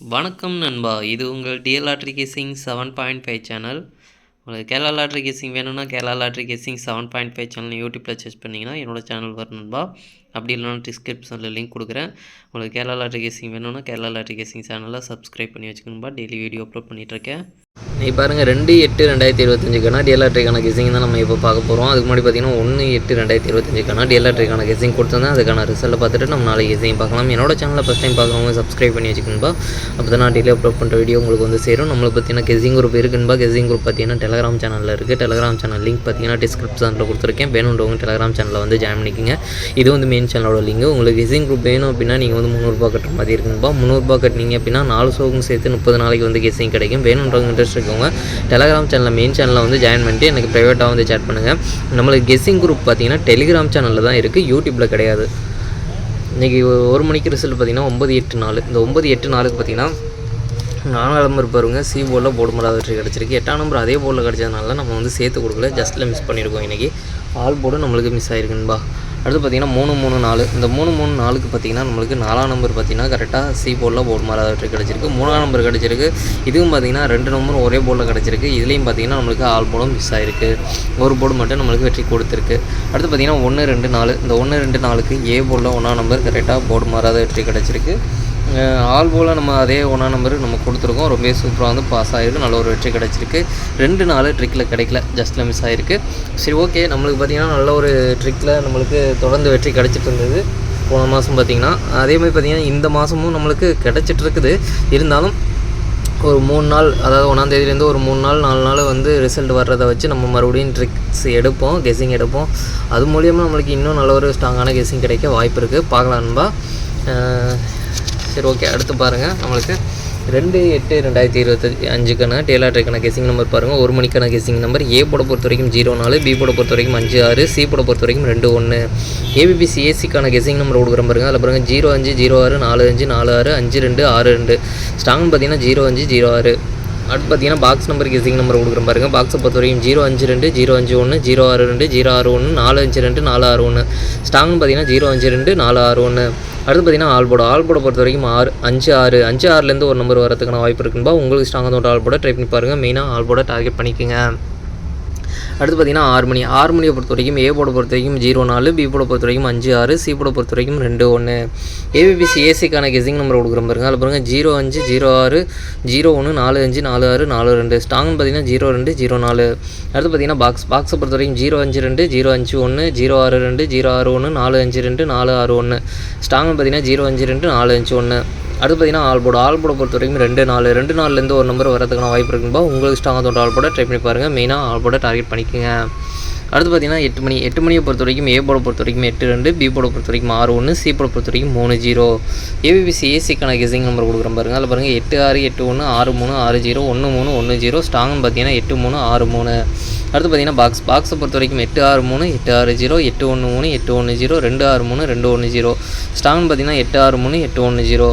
வணக்கம் நண்பா. இது உங்கள் DL lottery guessing seven point five channel. உங்களுக்கு கேரளா லாட்ரி கேசிங் வேணும்னா Kerala lottery guessing seven point five channel யூடியூப்பில் சர்ச் பண்ணிங்கன்னா என்னோட சேனல் வரும் நண்பா. அப்படி இல்லைனா டிஸ்கிரிப்ஷனில் லிங்க் கொடுக்குறேன். உங்களுக்கு கேரளா லாட்ரி கேசிங் வேணும்னா கேரளா லாட்ரி கேசிங் சேனலை சப்ஸ்கிரைப் பண்ணி வச்சுக்கணும்பா. டெய்லி வீடியோ அப்லோட் பண்ணிகிட்ருக்கேன் நீ பாருங்கள் ரெண்டு எட்டு ரெண்டாயிரத்தி இருபத்தஞ்சுக்கான டிஎல்ஆர்டிக்கான கெஸிங் தான் நம்ம இப்போ பார்க்க போகிறோம் அதுக்கு முன்னாடி பார்த்தீங்கன்னா ஒன்று எட்டு ரெண்டாயிரத்தி இருபத்தஞ்சுக்கான டிஎல்ஆர்டிக்கான கெஸிங் கொடுத்துருந்தேன். அதுக்கான ரிசல்ட்டை பார்த்துட்டு நம்ம நாளைக்கு கெஸிங் பார்க்கலாம். என்னோட சேனலில் ஃபஸ்ட் டைம் பார்க்குறவங்க சப்ஸ்கிரைப் பண்ணி வச்சுக்கணும்பா. அப்போ தான் நான் டெய்லி அப்லோட் பண்ணுற வீடியோ உங்களுக்கு வந்து சேரும். நம்மளுக்கு பார்த்தீங்கன்னா கெஸிங் குரூப் இருக்குன்பா. கெஸிங் குரூப் பார்த்தீங்கன்னா டெலகிராம் சேனலில் இருக்குது டெலகிராம் சேனல் லிங்க் பார்த்தீங்கன்னா டிஸ்கிரிப்ஷனில் கொடுத்துருக்கேன். வேணுன்றவங்க டெலகிராம் சேனலில் வந்து ஜாயின் பண்ணிக்கோங்க. இது வந்து மெயின் சேனலோட லிங்க் உங்களுக்கு கெஸிங் குரூப் வேணும் அப்படின்னா நீங்கள் வந்து முந்நூறுபா கட்டுற மாதிரி இருக்குங்கப்பா. முந்நூறுபா கட்டினீங்க அப்படின்னா நாலு சோகம் சேர்த்து முப்பது நாளைக்கு வந்து கெஸிங் கிடைக்கும். வேணுன்றவங்க இன்ட்ரெஸ்ட் இருக்கவங்க டெலகிராம் சேனலில் மெயின் சேனலில் வந்து ஜாயின் பண்ணிட்டு எனக்கு ப்ரைவேட்டாக வந்து சேட் பண்ணுங்கள் நம்மளுக்கு கெஸ்ஸிங் குரூப் பார்த்தீங்கன்னா டெலிகிராம் சேனலில் தான் இருக்குது யூடியூப்பில் கிடையாது. இன்றைக்கி ஒரு மணிக்கு ரிசல்ட் பார்த்தீங்கன்னா ஒம்பது எட்டு நாலு. இந்த ஒம்பது எட்டு நாளுக்கு பார்த்தீங்கன்னா நாலாம் நம்பர் பாருங்க சி போர்டில் போர்டு முடியாத வெற்றி கிடச்சிருக்கு. எட்டாம் நம்பர் அதே போர்டில் கிடச்சதுனால நம்ம வந்து சேர்த்து கொடுக்கல. ஜஸ்ட்டில் மிஸ் பண்ணியிருக்கோம் இன்றைக்கி ஆல் போர்டு நம்மளுக்கு மிஸ் ஆயிருக்குன்பா அடுத்து பார்த்தீங்கன்னா மூணு மூணு நாலு. இந்த மூணு மூணு நாலுக்கு பார்த்தீங்கன்னா நம்மளுக்கு நாலாம் நம்பர் பார்த்தீங்கன்னா கரெக்டாக சி போர்டில் போர்டு மாதிரி கிடச்சிருக்கு மூணாம் நம்பர் கிடச்சிருக்கு. இதுவும் பார்த்தீங்கன்னா ரெண்டு நம்பரும் ஒரே போர்டில் கிடச்சிருக்கு. இதுலேயும் பார்த்தீங்கன்னா நம்மளுக்கு ஆல் போர்டும் மிஸ் ஆயிருக்கு. ஒரு போர்டு மட்டும் நம்மளுக்கு வெற்றி கொடுத்துருக்கு. அடுத்து பார்த்தீங்கன்னா ஒன்று ரெண்டு நாலு. இந்த ஒன்று ரெண்டு நாலுக்கு ஏ போர்டில் ஒன்றாம் நம்பர் கரெக்டாக போர்டு மாறாத வெற்றி கிடச்சிருக்கு. ஆல் போல் நம்ம அதே ஒன்றா நம்பர் நம்ம கொடுத்துருக்கோம். ரொம்ப சூப்பராக வந்து பாஸ் ஆகிருக்கு நல்ல ஒரு வெற்றி கிடச்சிருக்கு. ரெண்டு நாள் ட்ரிக்கில் கிடைக்கல. ஜஸ்ட்டில் மிஸ் ஆகிருக்கு சரி ஓகே நம்மளுக்கு பார்த்திங்கன்னா நல்ல ஒரு ட்ரிக்கில் நம்மளுக்கு தொடர்ந்து வெற்றி கிடச்சிட்டு இருந்தது. போன மாதம் பார்த்திங்கன்னா அதே மாதிரி பார்த்திங்கன்னா இந்த மாதமும் நம்மளுக்கு கிடச்சிட்டு இருக்குது. இருந்தாலும் ஒரு மூணு நாள் அதாவது ஒன்றாந்தேதியிலேருந்து ஒரு மூணு நாள் நாலு நாள் வந்து ரிசல்ட் வர்றதை வச்சு நம்ம மறுபடியும் ட்ரிக்ஸ் எடுப்போம் கெஸ்ஸிங் எடுப்போம். அது மூலியமாக நம்மளுக்கு இன்னும் நல்ல ஒரு ஸ்ட்ராங்கான கெஸ்ஸிங் கிடைக்க வாய்ப்பு இருக்குது பார்க்கலான்பா சரி ஓகே அடுத்து பாருங்கள் நம்மளுக்கு ரெண்டு எட்டு ரெண்டாயிரத்தி இருபத்தி அஞ்சுக்கான டேலாட்ரிக்கான கெசிங் நம்பர் பாருங்கள் ஒரு மணிக்கான கெசிங் நம்பர் ஏ போட பொறுத்த வரைக்கும் ஜீரோ நாலு பி போட பொறுத்த வரைக்கும் அஞ்சு ஆறு சி போட பொறுத்த வரைக்கும் ரெண்டு ஒன்று ஏபிபிசி ஏசிக்கான கெசிங் நம்பர் கொடுக்குற பாருங்கள் அதில் பாருங்கள் ஜீரோ அஞ்சு ஜீரோ ஆறு நாலு அஞ்சு நாலு ஆறு அஞ்சு ரெண்டு ஆறு ரெண்டு. ஸ்ட்ராங்னு பார்த்தீங்கன்னா ஜீரோ அஞ்சு ஜீரோ ஆறு. அடுத்து பார்த்தீங்கன்னா பாக்ஸ் நம்பர் கெசிங் நம்பர் கொடுக்குற பாருங்கள் பாக்ஸை பொறுத்த வரைக்கும் ஜீரோ அஞ்சு ரெண்டு ஜீரோ அஞ்சு ஒன்று ஜீரோ ஆறு ரெண்டு ஜீரோ ஆறு ஒன்று நாலு அஞ்சு ரெண்டு நாலு ஆறு ஒன்று ஸ்டாங்னு பார்த்தீங்கன்னா ஜீரோ அஞ்சு ரெண்டு நாலு ஆறு ஒன்று அடுத்து பார்த்தீங்கன்னா ஆல்போட ஆல்போட பொறுத்த வரைக்கும் ஆறு அஞ்சு ஆறு. அஞ்சு ஆறுலேருந்து ஒரு நம்பர் வரதுக்கான வாய்ப்பு இருக்குன்பா உங்களுக்கு ஸ்ட்ராங்காக தோட்ட ஆல்போட ட்ரை பண்ணி பாருங்கள் மெயினாக ஆல்போட டார்கெட் பண்ணிக்கோங்க. அடுத்து பார்த்தீங்கன்னா ஆறு மணி. ஆறு மணியை பொறுத்த வரைக்கும் ஏ போட பொறுத்த வரைக்கும் ஜீரோ நாலு பி போட பொறுத்த வரைக்கும் அஞ்சு ஆறு சி போட பொறுத்த வரைக்கும் ரெண்டு ஒன்று ஏபிபிசி ஏசிக்கான கெஸிங் நம்பர் கொடுக்குற பாருங்க. அதில் பாருங்கள் ஜீரோ அஞ்சு ஜீரோ ஆறு ஜீரோ ஒன்று நாலு அஞ்சு நாலு ஆறு நாலு ரெண்டு. ஸ்ட்ராங்னு பார்த்தீங்கன்னா ஜீரோ ரெண்டு ஜீரோ நாலு. அடுத்து பார்த்தீங்கன்னா பாக்ஸ் பாக்ஸை பொறுத்த வரைக்கும் ஜீரோ அஞ்சு ரெண்டு ஜீரோ அஞ்சு ஒன்று ஜீரோ ஆறு ரெண்டு ஜீரோ ஆறு ஒன்று நாலு அஞ்சு ரெண்டு நாலு ஆறு ஒன்று ஸ்ட்ராங்னு பார்த்தீங்கன்னா ஜீரோ அஞ்சு ரெண்டு நாலு அஞ்சு ஒன்று அடுத்து பார்த்தீங்கன்னா ஆல்போட ஆல்போட பொறுத்த வரைக்கும் ரெண்டு நாலு ரெண்டு நாலுலேருந்து ஒரு நம்பர் வரதுக்கான வாய்ப்பு இருக்குன்பா உங்களுக்கு ஸ்ட்ராங்காக தோட்ட ஆல்போட ட்ரை பண்ணி பாருங்கள் மெயினாக ஆல்போட டார்கெட் பண்ணிக்கோங்க. அடுத்து பார்த்தீங்கன்னா எட்டு மணி எட்டு மணியை பொறுத்த வரைக்கும் ஏ போட பொறுத்த வரைக்கும் எட்டு ரெண்டு பி போட பொறுத்த வரைக்கும் ஆறு ஒன்று சி போட பொறுத்த வரைக்கும் மூணு ஜீரோ ஏபிபிசி ஏசிக்கான கெசிங் நம்பர் கொடுக்குறேன் பாருங்கள் அதில் பாருங்கள் எட்டு ஆறு எட்டு ஒன்று ஆறு மூணு ஆறு ஜீரோ ஒன்று மூணு ஒன்று ஜீரோ ஸ்ட்ராங்னு பார்த்தீங்கன்னா எட்டு மூணு ஆறு மூணு. அடுத்து பார்த்தீங்கன்னா பாக்ஸ் பாக்ஸை பொறுத்த வரைக்கும் எட்டு ஆறு மூணு எட்டு ஆறு ஜீரோ எட்டு ஒன்று மூணு எட்டு ஒன்று ஜீரோ ரெண்டு ஆறு மூணு ரெண்டு ஒன்று ஜீரோ. ஸ்டாங்னு பார்த்தீங்கன்னா எட்டு ஆறு மூணு எட்டு ஒன்று ஜீரோ.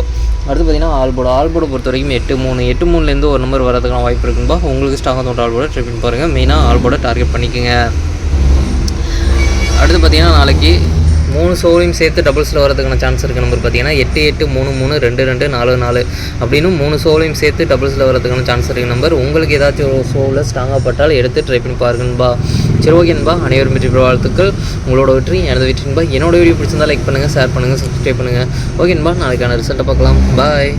அடுத்து பார்த்தீங்கன்னா ஆல்போர்டு ஆல்போர்டு பொறுத்த வரைக்கும் எட்டு மூணு எட்டு மூணுலேருந்து ஒரு நம்பர் வரதுக்கான வாய்ப்பு இருக்குப்பா உங்களுக்கு ஸ்டாங்காக தோட்ட ஆல்போர்டை ட்ரிப்பின் பண்ணி பாருங்கள் மெயினாக ஆல்போர்டை டார்கெட் பண்ணிக்கோங்க. அடுத்து பார்த்தீங்கன்னா நாளைக்கு மூணு ஷோலையும் சேர்த்து டபுள்ஸில் வரதுக்கான சான்ஸ் இருக்குது நம்பர் பார்த்தீங்கன்னா எட்டு எட்டு மூணு மூணு ரெண்டு ரெண்டு நாலு நாலு அப்படின்னு மூணு ஷோலையும் சேர்த்து டபுள்ஸில் வரதுக்கான சான்ஸ் இருக்குது நம்பர் உங்களுக்கு ஏதாச்சும் ஒரு ஷோவில் ஸ்ட்ராங்காக பட்டால் எடுத்து ட்ரை பண்ணி பாருங்கன்பா சரி ஓகேன்பா அனைவரும் வெற்றி பெற வாழ்த்துக்கள். உங்களோட வெற்றி எனது வெற்றின்பா என்னோட வீடியோ பிடிச்சிருந்தா லைக் பண்ணுங்கள் ஷேர் பண்ணுங்கள் சப்ஸ்கிரைப் பண்ணுங்கள் ஓகேன்பா நாளைக்கான ரிசல்ட்டை பார்க்கலாம். பாய்